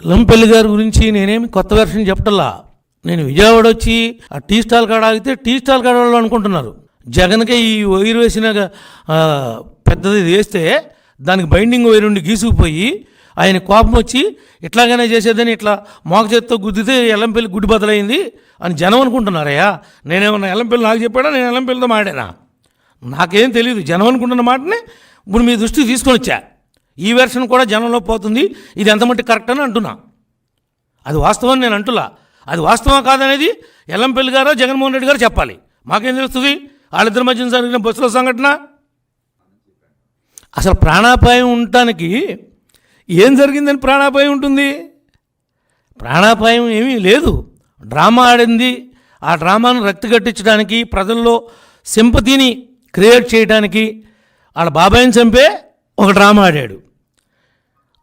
ఎల్లంపల్లి గారి గురించి నేనేమి కొత్త వెర్షన్ చెప్పటల్లా. నేను విజయవాడ వచ్చి ఆ టీ స్టాల్ కాడ ఆగితే టీ స్టాల్ కాడ వాళ్ళు అనుకుంటున్నారు. జగన్కే ఈ వైర్ వేసిన పెద్దది వేస్తే దానికి బైండింగ్ వైర్ ఉండి గీసుకుపోయి ఆయన కోపం వచ్చి ఇట్లాగనే చేసేదని ఇట్లా మోక చేత్తో గుద్దితే ఎల్లంపల్లి గుడ్డి బదలైంది అని జనం అనుకుంటున్నారయ్యా. నేనేమన్నా ఎల్లంపల్లి నాకు చెప్పాడా? నేను ఎల్లంపల్లితో మాడానా నాకేం తెలియదు జనం అనుకుంటున్న మాటనే ఇప్పుడు మీ దృష్టికి తీసుకొని వచ్చా. ఈ వెర్షన్ కూడా జనంలో పోతుంది. ఇది ఎంత మట్టి కరెక్ట్ అని అంటున్నా. అది వాస్తవం నేను అంటులా అది వాస్తవం కాదనేది ఎల్లంపల్లి గారో జగన్మోహన్ రెడ్డి గారు చెప్పాలి. మాకేం తెలుస్తుంది? వాళ్ళిద్దరి మధ్య జరిగిన బస్సులో సంఘటన? అసలు ప్రాణాపాయం ఉండటానికి ఏం జరిగిందని ప్రాణాపాయం ఉంటుంది? ప్రాణాపాయం ఏమీ లేదు. డ్రామా ఆడింది. ఆ డ్రామాను రక్తిగట్టించడానికి ప్రజల్లో సింపతిని క్రియేట్ చేయడానికి వాళ్ళ బాబాయిని చంపే ఒక డ్రామా ఆడాడు.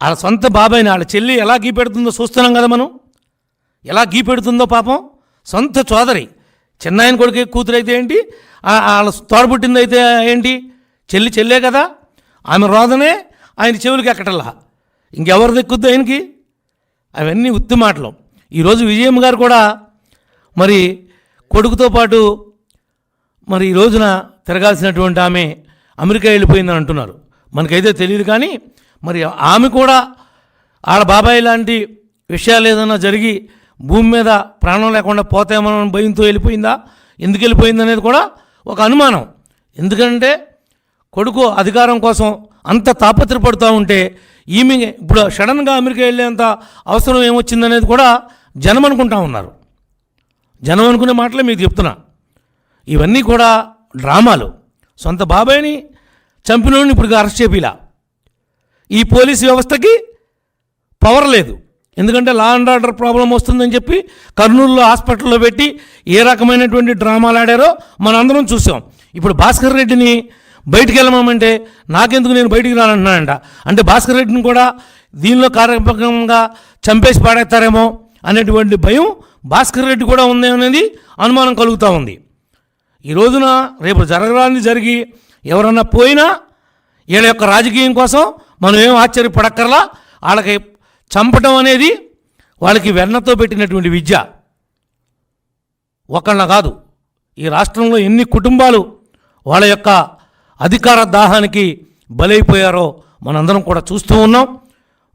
వాళ్ళ సొంత బాబాయ్ని వాళ్ళ చెల్లి ఎలా గీపెడుతుందో చూస్తున్నాం కదా మనం? ఎలా గీపెడుతుందో పాపం? సొంత చోదరి చిన్నాయన కొడుకు కూతురు అయితే ఏంటి వాళ్ళ తోడబుట్టింది అయితే ఏంటి? చెల్లి చెల్లే కదా. ఆమె రోదనే ఆయన చెవులకి ఎక్కటల్లా ఇంకెవరు దెక్కుద్ది ఆయనకి? అవన్నీ ఉత్తి మాటలు. ఈరోజు విజయమ్మ గారు కూడా మరి కొడుకుతో పాటు మరి ఈ రోజున తిరగాల్సినటువంటి ఆమె అమెరికా వెళ్ళిపోయిందని అంటున్నారు. మనకైతే తెలియదు కానీ మరి ఆమె కూడా ఆడ బాబాయ్ లాంటి విషయాలు ఏదైనా జరిగి భూమి మీద ప్రాణం లేకుండా పోతేమో అని భయంతో వెళ్ళిపోయిందా? ఎందుకు వెళ్ళిపోయింది అనేది కూడా ఒక అనుమానం. ఎందుకంటే కొడుకు అధికారం కోసం అంత తాపత్రపడుతూ ఉంటే ఈమె ఇప్పుడు సడన్గా అమెరికా వెళ్ళేంత అవసరం ఏమొచ్చిందనేది కూడా జనం అనుకుంటా ఉన్నారు. జనం అనుకునే మాటలే మీకు చెప్తున్నా. ఇవన్నీ కూడా డ్రామాలు. సొంత బాబాయ్ని చంపినోడిని ఇప్పుడు అరెస్ట్ చేపిలా. ఈ పోలీస్ వ్యవస్థకి పవర్ లేదు. ఎందుకంటే లా అండ్ ఆర్డర్ ప్రాబ్లం వస్తుందని చెప్పి కర్నూలులో హాస్పిటల్లో పెట్టి ఏ రకమైనటువంటి డ్రామాలు ఆడారో మనందరం చూసాం. ఇప్పుడు భాస్కర్ రెడ్డిని బయటికి వెళ్ళమంటే నాకెందుకు నేను బయటికి రానంటున్నానంట. అంటే భాస్కర్ రెడ్డిని కూడా దీనిలో కార్యక్రమంగా చంపేసి పాడేస్తారేమో అనేటువంటి భయం భాస్కర్ రెడ్డి కూడా ఉంది అనేది అనుమానం కలుగుతూ ఉంది. ఈ రోజున రేపు జరగరాని జరిగి ఎవరన్నా పోయినా వీళ్ళ యొక్క రాజకీయం కోసం మనం ఏం ఆశ్చర్యపడక్కర్లా? వాళ్ళకి చంపటం అనేది వాళ్ళకి వెన్నతో పెట్టినటువంటి విద్య. ఒకళ్ళ కాదు ఈ రాష్ట్రంలో ఎన్ని కుటుంబాలు వాళ్ళ యొక్క అధికార దాహానికి బలైపోయారో మనందరం కూడా చూస్తూ ఉన్నాం.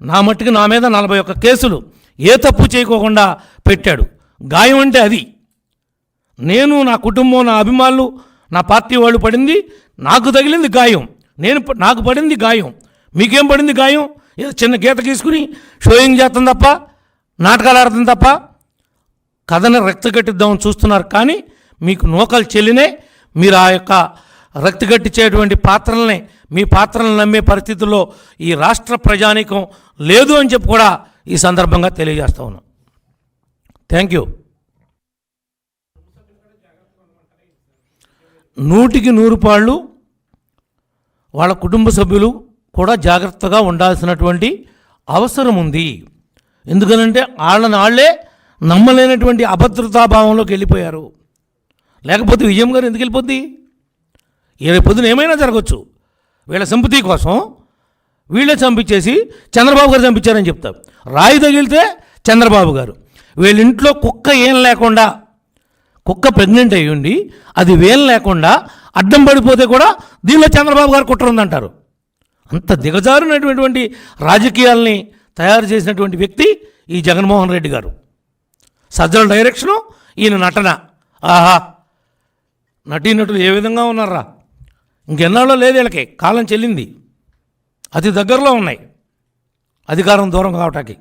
నా మట్టుకు నా మీద నలభై ఒక్క కేసులు ఏ తప్పు చేయకోకుండా పెట్టాడు. గాయం అంటే అది. నేను నా కుటుంబం నా అభిమానులు నా పార్టీ వాళ్ళు పడింది నాకు తగిలింది గాయం. నేను నాకు పడింది గాయం. మీకేం పడింది గాయం? ఏదో చిన్న గీత గీసుకుని షోయింగ్ చేస్తాం తప్ప నాటకాలు ఆడతాం తప్ప కథని రక్తగట్టిద్దామని చూస్తున్నారు కానీ మీకు నూకలు చెల్లినే మీరు ఆ యొక్క రక్తి పాత్రల్ని మీ పాత్రలను నమ్మే పరిస్థితుల్లో ఈ రాష్ట్ర ప్రజానీకం లేదు అని చెప్పి కూడా ఈ సందర్భంగా తెలియజేస్తా ఉన్నాం. Thank you. నూటికి నూరు పాళ్ళు వాళ్ళ కుటుంబ సభ్యులు కూడా జాగ్రత్తగా ఉండాల్సినటువంటి అవసరం ఉంది. ఎందుకనంటే వాళ్ళని వాళ్ళే నమ్మలేనటువంటి అభద్రతాభావంలోకి వెళ్ళిపోయారు. లేకపోతే విజయం గారు ఎందుకు వెళ్ళిపోద్ది? ఏ పొద్దున ఏమైనా జరగచ్చు. వీళ్ళ సింపతి కోసం వీళ్ళే చంపించేసి చంద్రబాబు గారు చంపించారని చెప్తారు. రాయి తగిలితే చంద్రబాబు గారు. వీళ్ళ ఇంట్లో కుక్క ఏం లేకుండా కుక్క ప్రెగ్నెంట్ అయ్యి ఉండి అది వేలు లేకుండా అడ్డం పడిపోతే కూడా దీనిలో చంద్రబాబు గారు కుట్ర ఉందంటారు. అంత దిగజారినటువంటి రాజకీయాల్ని తయారు చేసినటువంటి వ్యక్తి ఈ జగన్మోహన్ రెడ్డి గారు. సజ్జల డైరెక్షను ఈయన నటన. ఆహా! నటీనటులు ఏ విధంగా ఉన్నారా? ఇంకెన్నాళ్ళో లేదు వీళ్ళకి. కాలం చెల్లింది. అతి దగ్గరలో ఉన్నాయి. అధికారం దూరం కావటానికి.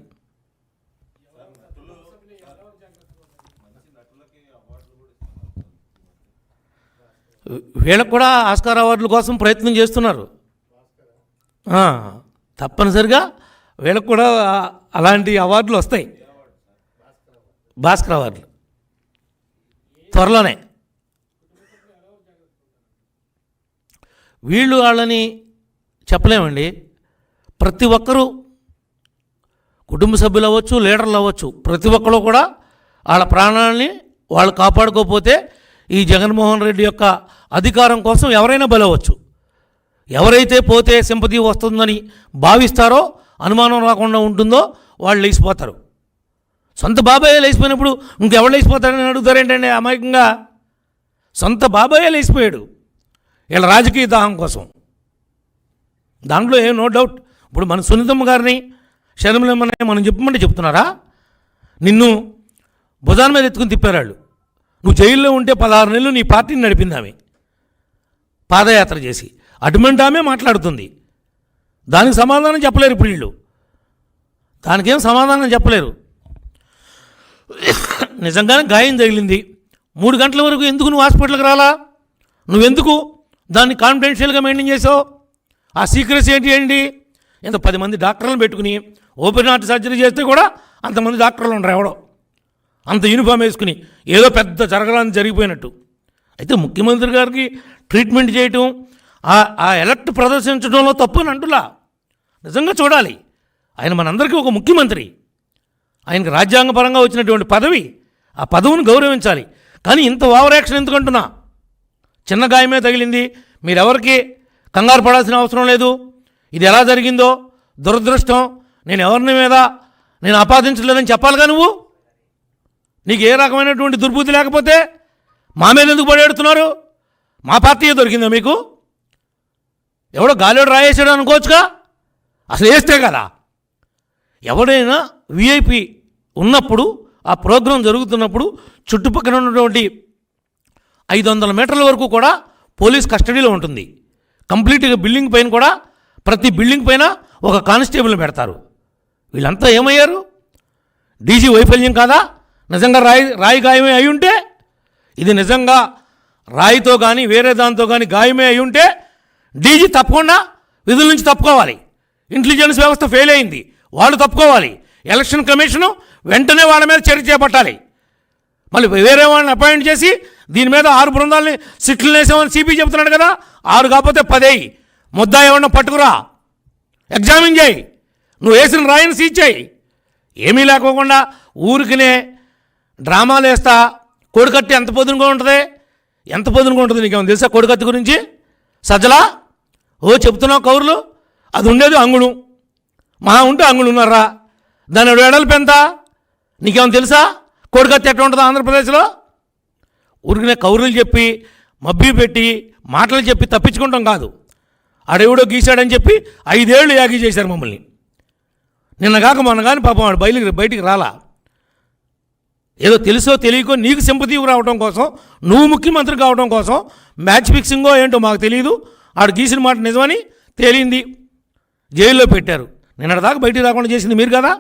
వీళ్ళకు కూడా ఆస్కార్ అవార్డుల కోసం ప్రయత్నం చేస్తున్నారు. తప్పనిసరిగా వీళ్ళకు కూడా అలాంటి అవార్డులు వస్తాయి. భాస్కర్ అవార్డులు. త్వరలోనే. వీళ్ళు వాళ్ళని చెప్పలేమండి. ప్రతి ఒక్కరూ కుటుంబ సభ్యులు అవ్వచ్చు లీడర్లు అవ్వచ్చు ప్రతి ఒక్కరు కూడా వాళ్ళ ప్రాణాలని వాళ్ళు కాపాడుకోకపోతే ఈ జగన్మోహన్ రెడ్డి యొక్క అధికారం కోసం ఎవరైనా బలవచ్చు. ఎవరైతే పోతే సింపతి వస్తుందని భావిస్తారో అనుమానం రాకుండా ఉంటుందో వాళ్ళు లేచిపోతారు. సొంత బాబాయ్ లేచిపోయినప్పుడు ఇంకెవరు లేచిపోతారని అడుగుతారేంటండి అమాయకంగా? సొంత బాబాయే లేచిపోయాడు. వీళ్ళ రాజకీయ దాహం కోసం. దాంట్లో ఏం నో డౌట్. ఇప్పుడు మన సునీతమ్మ గారిని శర్మలమ్మని మనం చెప్పమంటే చెప్తున్నారా? నిన్ను భుజాన మీద ఎత్తుకుని తిప్పారు వాళ్ళు నువ్వు జైల్లో ఉంటే పదహారు నెలలు నీ పార్టీని నడిపింది ఆమె. పాదయాత్ర చేసి. అటువంటి ఆమె మాట్లాడుతుంది. దానికి సమాధానం చెప్పలేరు ఇప్పుడు వీళ్ళు. దానికేం సమాధానం చెప్పలేరు. నిజంగానే గాయం తగిలింది. మూడు గంటల వరకు ఎందుకు నువ్వు హాస్పిటల్కి రాలా? నువ్వెందుకు? దాన్ని కాన్ఫిడెన్షియల్గా మెయింటైన్ చేసావు? ఆ సీక్రెట్స్ ఏంటి ఏంటి? ఇంత పది మంది డాక్టర్లను పెట్టుకుని ఓపెన్ హార్ట్ సర్జరీ చేస్తే కూడా అంతమంది డాక్టర్లు ఉండరు ఎవడో అంత యూనిఫామ్ వేసుకుని ఏదో పెద్ద జరగడానికి జరిగిపోయినట్టు. అయితే ముఖ్యమంత్రి గారికి ట్రీట్మెంట్ చేయటం ఆ ఆ ఎలక్ట్ ప్రదర్శించడంలో తప్పు అని అంటులా. నిజంగా చూడాలి. ఆయన మనందరికీ ఒక ముఖ్యమంత్రి. ఆయనకు రాజ్యాంగపరంగా వచ్చినటువంటి పదవి ఆ పదవిని గౌరవించాలి. కానీ ఇంత ఓవర్ యాక్షన్ ఎందుకంటున్నా చిన్న గాయమే తగిలింది. మీరెవరికి కంగారు పడాల్సిన అవసరం లేదు. ఇది ఎలా జరిగిందో దురదృష్టం. నేను ఎవరిని మీద నేను ఆపాదించలేదని చెప్పాలిగా నువ్వు? నీకు ఏ రకమైనటువంటి దుర్బుద్ధి లేకపోతే మా మీద ఎందుకు పడేడుతున్నారు మా పార్టీ దొరికిందా మీకు? ఎవడో గాలిలో రాయేసాడు అనుకోవచ్చుగా? అసలు వేస్తే కదా. ఎవడైనా విఐపి ఉన్నప్పుడు ఆ ప్రోగ్రాం జరుగుతున్నప్పుడు చుట్టుపక్కల ఉన్నటువంటి ఐదు వందల మీటర్ల వరకు కూడా పోలీస్ కస్టడీలో ఉంటుంది. కంప్లీట్గా బిల్డింగ్ పైన కూడా ప్రతి బిల్డింగ్ పైన ఒక కానిస్టేబుల్ పెడతారు. వీళ్ళంతా ఏమయ్యారు? డీజీ వైఫల్యం కాదా? నిజంగా రాయి రాయి గాయమే అయి ఉంటే ఇది నిజంగా రాయితో కానీ వేరే దాంతో కానీ గాయమే అయి ఉంటే డీజీ తప్పకుండా విధుల నుంచి తప్పుకోవాలి. ఇంటెలిజెన్స్ వ్యవస్థ ఫెయిల్ అయింది. వాళ్ళు తప్పుకోవాలి. ఎలక్షన్ కమిషను వెంటనే వాళ్ళ మీద చర్య చేపట్టాలి. మళ్ళీ వేరే వాళ్ళని అపాయింట్ చేసి దీని మీద ఆరు బృందాలని సిట్లు వేసామని సిపి చెబుతున్నాడు కదా ఆరు కాకపోతే పదేయి. ముద్దా ఏమన్నా పట్టుకురా. ఎగ్జామిన్ చేయి. నువ్వు వేసిన రాయిని సీజ్ చేయి. ఏమీ లేకోకుండా ఊరికినే డ్రామాలు వేస్తా కొడుకత్తి ఎంత పొద్దునుగా ఉంటుంది? ఎంత పొద్దునుగా ఉంటుంది నీకేమో తెలుసా కోడికత్తి గురించి? సజ్జలా? ఓ చెప్తున్నావు కౌరులు? అది ఉండేది అంగుళం. మా ఉంటే అంగుడున్నారా దాని వెడల్పు పెంత నీకేమైనా తెలుసా? కోడికత్తి ఎట్లా ఉంటుందో ఆంధ్రప్రదేశ్లో? ఊరికినే కౌరులు చెప్పి మబ్బి పెట్టి మాటలు చెప్పి తప్పించుకుంటాం కాదు. ఆడెవడో గీశాడని చెప్పి ఐదేళ్ళు యాగి చేశారు మమ్మల్ని. నిన్నగాక మొన్న కానీ పాపం వాడు బయలుకి బయటికి రాలా. ఏదో తెలుసో తెలియకో నీకు సింపతి రావడం కోసం నువ్వు ముఖ్యమంత్రి కావడం కోసం మ్యాచ్ ఫిక్సింగో ఏంటో మాకు తెలియదు ఆడు గీసిన మాట నిజమని తేలింది. జైల్లో పెట్టారు. నిన్నటిదాకా బయటికి రాకుండా చేసింది మీరు కదా?